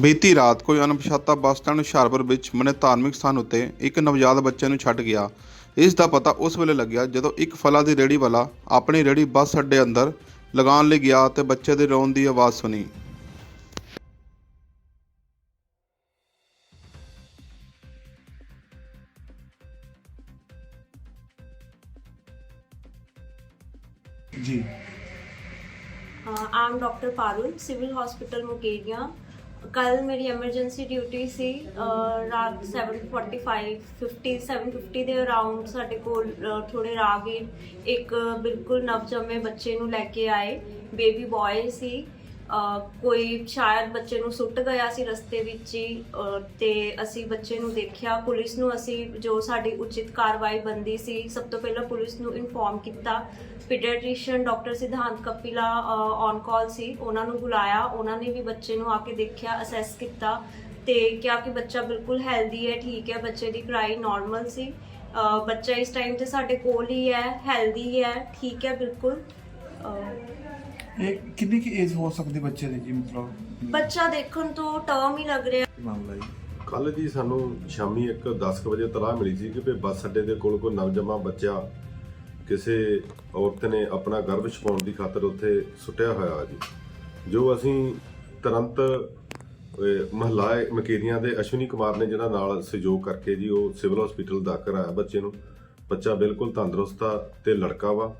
ਬੀਤੀ ਰਾਤ ਕੋਈ ਅਣਪਛਾਤਾ ਬੱਸ ਸਟੈਂਡ ਹੁਸ਼ਿਆਰਪੁਰ ਵਿੱਚ ਬਣੇ ਧਾਰਮਿਕ ਸਥਾਨ ਉੱਤੇ ਇੱਕ ਨਵਜਾਤ ਬੱਚੇ ਨੂੰ ਛੱਡ ਗਿਆ। ਇਸ ਦਾ ਪਤਾ ਉਸ ਵੇਲੇ ਲੱਗਿਆ ਜਦੋਂ ਇੱਕ ਫਲਾਂ ਦੀ ਰੇਹੜੀ ਵਾਲਾ ਆਪਣੀ ਰੇਹੜੀ ਬੱਸ ਅੱਡੇ ਅੰਦਰ ਲਗਾਉਣ ਲਈ ਗਿਆ ਤੇ ਬੱਚੇ ਦੇ ਰੋਣ ਦੀ ਆਵਾਜ਼ ਸੁਣੀ। ਜੀ। I'm doctor Parul civil hospital Mukerian ਕੱਲ ਮੇਰੀ ਐਮਰਜੈਂਸੀ ਡਿਊਟੀ ਸੀ ਅਹ ਰਾਤ 7:45 50 7:50 ਦੇ ਅਰਾਊਂਡ ਸਾਡੇ ਕੋਲ ਅਹ, ਥੋੜੇ ਰਾਹਗੀਰ ਇੱਕ ਬਿਲਕੁਲ ਨਵਜੰਮੇ ਬੱਚੇ ਨੂੰ ਲੈ ਕੇ ਆਏ ਬੇਬੀ ਬॉय ਸੀ ਕੋਈ ਸ਼ਾਇਦ ਬੱਚੇ ਨੂੰ ਸੁੱਟ ਗਿਆ ਸੀ ਰਸਤੇ ਵਿੱਚ ਹੀ ਅਹ, ਤੇ ਅਸੀਂ ਬੱਚੇ ਨੂੰ ਦੇਖਿਆ ਪੁਲਿਸ ਨੂੰ ਅਸੀਂ ਜੋ ਸਾਡੀ ਉਚਿਤ ਕਾਰਵਾਈ ਬੰਦੀ ਸੀ ਸਭ ਤੋਂ ਪਹਿਲਾਂ ਪੁਲਿਸ ਨੂੰ ਇਨਫੋਰਮ ਕੀਤਾ। ਪੀਡੀਆਟ੍ਰੀਸ਼ੀਅਨ ਡਾਕਟਰ ਸਿਧਾਂਤ ਕਪਿਲਾ ਔਨ ਕਾਲ ਸੀ ਉਹਨਾਂ ਨੂੰ ਬੁਲਾਇਆ ਉਹਨਾਂ ਨੇ ਵੀ ਬੱਚੇ ਨੂੰ ਆ ਕੇ ਦੇਖਿਆ ਅਸੈਸ ਕੀਤਾ ਤੇ ਕਿਹਾ ਕਿ ਬੱਚਾ ਬਿਲਕੁਲ ਹੈਲਦੀ ਹੈ ਠੀਕ ਹੈ ਬੱਚੇ ਦੀ ਕਰਾਈ ਨਾਰਮਲ ਸੀ। ਅਹ, ਬੱਚਾ ਇਸ ਟਾਈਮ ਤੇ ਸਾਡੇ ਕੋਲ ਹੀ ਹੈ ਹੈਲਦੀ ਹੈ ਠੀਕ ਹੈ ਬਿਲਕੁਲ ਅਹ, ਇਹ ਕਿੰਨੀ ਕੀ ਏਜ ਹੋ ਸਕਦੀ ਬੱਚੇ ਦੀ ਜੀ ਮਤਲਬ? ਬੱਚਾ ਦੇਖਣ ਤੋਂ ਟਰਮ ਹੀ ਲੱਗ ਰਿਹਾ। ਮਾਮਲਾ ਜੀ। ਕੱਲ ਜੀ ਸਾਨੂੰ ਸ਼ਾਮੀ ਇੱਕ 10 ਕੁ ਵਜੇ ਤਲਾਹ ਮਿਲੀ ਸੀ ਕਿ ਵੀ ਬੱਸ ਅੱਡੇ ਦੇ ਕੋਲ ਕੋਈ ਨਵਜੰਮਾ ਬੱਚਾ ਕਿਸੇ ਔਰਤ ਨੇ ਆਪਣਾ ਗਰਭ ਛਪਾਉਣ ਦੀ ਖਾਤਰ ਉੱਥੇ ਸੁੱਟਿਆ ਹੋਇਆ ਜੀ। ਜੋ ਅਸੀਂ ਤੁਰੰਤ ਮਹਲਾ ਮਕੇਰੀਆਂ ਦੇ ਅਸ਼ਵਨੀ ਕੁਮਾਰ ਨੇ ਜਿਹੜਾ ਨਾਲ ਸਹਿਯੋਗ ਕਰਕੇ ਜੀ ਉਹ ਸਿਵਲ ਹਸਪੀਟਲ ਦਾਖਲ ਕਰਾਇਆ ਬੱਚੇ ਨੂੰ। ਬੱਚਾ ਬਿਲਕੁਲ ਤੰਦਰੁਸਤ ਆ ਤੇ ਲੜਕਾ ਵਾ।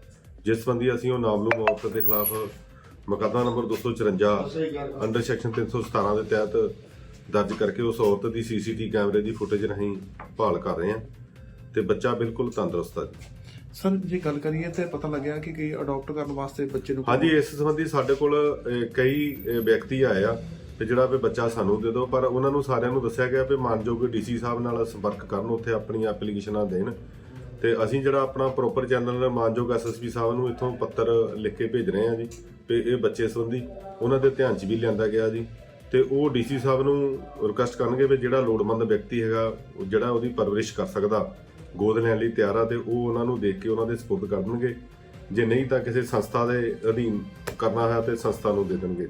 ਜਿਸ ਸੰਬੰਧੀ ਅਸੀਂ ਉਹ ਨਾਮਲੂਮ ਔਰਤ ਦੇ ਖਿਲਾਫ ਮੁਕੱਦਮਾ ਨੰਬਰ 254 ਅੰਡਰ ਸੈਕਸ਼ਨ 317 ਦੇ ਤਹਿਤ ਦਰਜ ਕਰਕੇ ਉਸ ਔਰਤ ਦੀ ਸੀਸੀਟੀ ਕੈਮਰੇ ਦੀ ਫੁਟੇਜ ਰਾਹੀਂ ਭਾਲ ਕਰ ਰਹੇ ਹਾਂ ਤੇ ਬੱਚਾ ਬਿਲਕੁਲ ਤੰਦਰੁਸਤ ਹੈ। ਜੀ ਸਰ ਜੇ ਗੱਲ ਕਰੀਏ ਤੇ ਪਤਾ ਲੱਗਿਆ ਕਿ ਕਈ ਅਡਾਪਟ ਕਰਨ ਵਾਸਤੇ ਬੱਚੇ ਨੂੰ ਹਾਂਜੀ ਇਸ ਸੰਬੰਧੀ ਸਾਡੇ ਕੋਲ ਕਈ ਵਿਅਕਤੀ ਆਏ ਆ ਤੇ ਜਿਹੜਾ ਵੀ ਬੱਚਾ ਸਾਨੂੰ ਦੇ ਦਿਓ ਪਰ ਉਹਨਾਂ ਨੂੰ ਸਾਰਿਆਂ ਨੂੰ ਦੱਸਿਆ ਗਿਆ ਵੀ ਮਾਨਯੋਗ ਡੀਸੀ ਸਾਹਿਬ ਨਾਲ ਸੰਪਰਕ ਕਰਨ ਉੱਥੇ ਆਪਣੀਆਂ ਐਪਲੀਕੇਸ਼ਨਾਂ ਦੇਣ। ਤੇ ਅਸੀਂ ਜਿਹੜਾ ਆਪਣਾ ਪ੍ਰੋਪਰ ਚੈਨਲ ਮਾਨਯੋਗ ਐਸਐਸਪੀ ਸਾਹਿਬ ਨੂੰ ਇੱਥੋਂ ਪੱਤਰ ਲਿਖ ਕੇ ਭੇਜ ਰਹੇ ਹਾਂ ਜੀ, ਤੇ ਇਹ ਬੱਚੇ ਸੰਬੰਧੀ ਉਹਨਾਂ ਦੇ ਧਿਆਨ 'ਚ ਵੀ ਲਿਆਂਦਾ ਗਿਆ ਜੀ। ਤੇ ਉਹ ਡੀਸੀ ਸਾਹਿਬ ਨੂੰ ਰਿਕੁਐਸਟ ਕਰਨਗੇ ਵੀ ਜਿਹੜਾ ਲੋੜਮੰਦ ਵਿਅਕਤੀ ਹੈਗਾ ਜਿਹੜਾ ਉਹਦੀ ਪਰਵਰਿਸ਼ ਕਰ ਸਕਦਾ, ਗੋਦ ਲੈਣ ਲਈ ਤਿਆਰ ਆ ਤੇ ਉਹ ਉਹਨਾਂ ਨੂੰ ਦੇਖ ਕੇ ਉਹਨਾਂ ਦੇ ਸਪੁਰਦ ਕਰ ਦੇਣਗੇ ਜੇ ਨਹੀਂ ਤਾਂ ਕਿਸੇ ਸੰਸਥਾ ਦੇ ਅਧੀਨ ਕਰਨਾ ਹੈ ਤੇ ਸੰਸਥਾ ਨੂੰ ਦੇ ਦੇਣਗੇ।